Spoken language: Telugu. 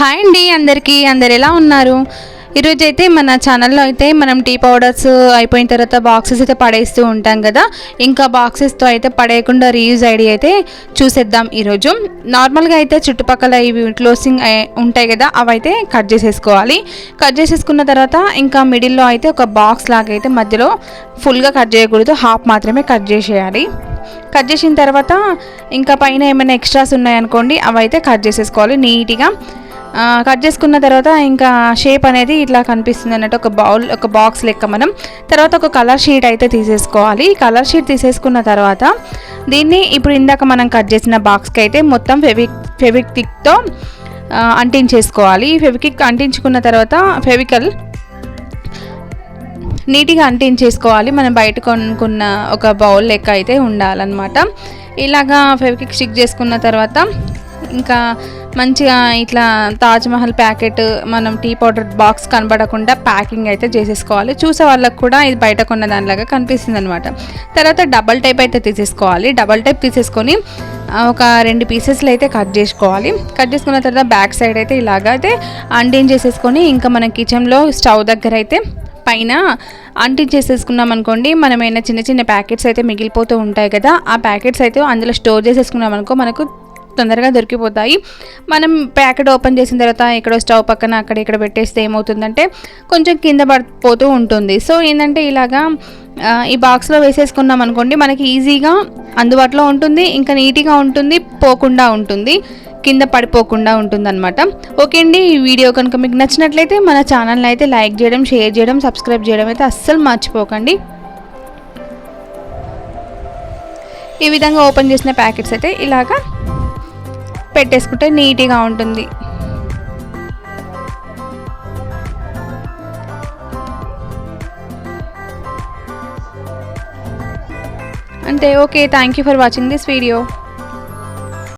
హాయ్ అండి అందరికీ. అందరు ఎలా ఉన్నారు? ఈరోజు అయితే మన ఛానల్లో అయితే మనం టీ పౌడర్స్ అయిపోయిన తర్వాత బాక్సెస్ అయితే పడేస్తూ ఉంటాం కదా. ఇంకా బాక్సెస్తో అయితే పడేయకుండా రీయూజ్ ఐడియా అయితే చూసేద్దాం ఈరోజు. నార్మల్గా అయితే చుట్టుపక్కల ఇవి క్లోసింగ్ ఉంటాయి కదా అవి అయితే కట్ చేసేసుకోవాలి. కట్ చేసేసుకున్న తర్వాత ఇంకా మిడిల్లో అయితే ఒక బాక్స్ లాగా అయితే మధ్యలో ఫుల్గా కట్ చేయకూడదు. హాఫ్ మాత్రమే కట్ చేసేయాలి. కట్ చేసిన తర్వాత ఇంకా పైన ఏమైనా ఎక్స్ట్రాస్ ఉన్నాయనుకోండి అవి అయితే కట్ చేసేసుకోవాలి నీట్గా. కట్ చేసుకున్న తర్వాత ఇంకా షేప్ అనేది ఇట్లా కనిపిస్తుంది అన్నట్టు ఒక బౌల్ ఒక బాక్స్ లెక్క మనం. తర్వాత ఒక కలర్ షీట్ అయితే తీసేసుకోవాలి. కలర్ షీట్ తీసేసుకున్న తర్వాత దీన్ని ఇప్పుడు ఇందాక మనం కట్ చేసిన బాక్స్కి అయితే మొత్తం ఫెవిక్ ఫెవిక్టిక్తో అంటించేసుకోవాలి. ఫెవికిక్ అంటించుకున్న తర్వాత ఫెవికల్ నీట్గా అంటించేసుకోవాలి. మనం బయట కొనుక్కున్న ఒక బౌల్ లెక్క అయితే ఉండాలన్నమాట. ఇలాగా ఫెవికిక్ స్టిక్ చేసుకున్న తర్వాత ఇంకా మంచిగా ఇట్లా తాజ్మహల్ ప్యాకెట్ మనం టీ పౌడర్ బాక్స్ కనబడకుండా ప్యాకింగ్ అయితే చేసేసుకోవాలి. చూసే వాళ్ళకు కూడా ఇది బయట కొన్న దానిలాగా కనిపిస్తుంది అనమాట తర్వాత డబల్ టైప్ అయితే తీసేసుకోవాలి. డబల్ టైప్ తీసేసుకొని ఒక రెండు పీసెస్లు అయితే కట్ చేసుకోవాలి. కట్ చేసుకున్న తర్వాత బ్యాక్ సైడ్ అయితే ఇలాగ అయితే అంటించేసేసుకొని ఇంకా మన కిచెన్లో స్టవ్ దగ్గర అయితే పైన అంటించేసేసుకున్నాం అనుకోండి మనమైనా చిన్న చిన్న ప్యాకెట్స్ అయితే మిగిలిపోతూ ఉంటాయి కదా ఆ ప్యాకెట్స్ అయితే అందులో స్టోర్ చేసేసుకున్నాం అనుకో మనకు తొందరగా దొరికిపోతాయి. మనం ప్యాకెట్ ఓపెన్ చేసిన తర్వాత ఎక్కడో స్టవ్ పక్కన అక్కడ ఇక్కడ పెట్టేస్తే ఏమవుతుందంటే కొంచెం కింద పడిపోతూ ఉంటుంది. సో ఏంటంటే ఇలాగా ఈ బాక్స్లో వేసేసుకున్నాం అనుకోండి మనకి ఈజీగా అందుబాటులో ఉంటుంది ఇంకా నీట్గా ఉంటుంది పోకుండా ఉంటుంది కింద పడిపోకుండా ఉంటుందన్నమాట. ఓకే అండి ఈ వీడియో కనుక మీకు నచ్చినట్లయితే మన ఛానల్ని అయితే లైక్ చేయడం షేర్ చేయడం సబ్స్క్రైబ్ చేయడం అయితే అస్సలు మర్చిపోకండి. ఈ విధంగా ఓపెన్ చేసిన ప్యాకెట్స్ అయితే ఇలాగా పెట్టేసుకుంటే నీట్గా ఉంటుంది. అంతే okay thank you for watching this video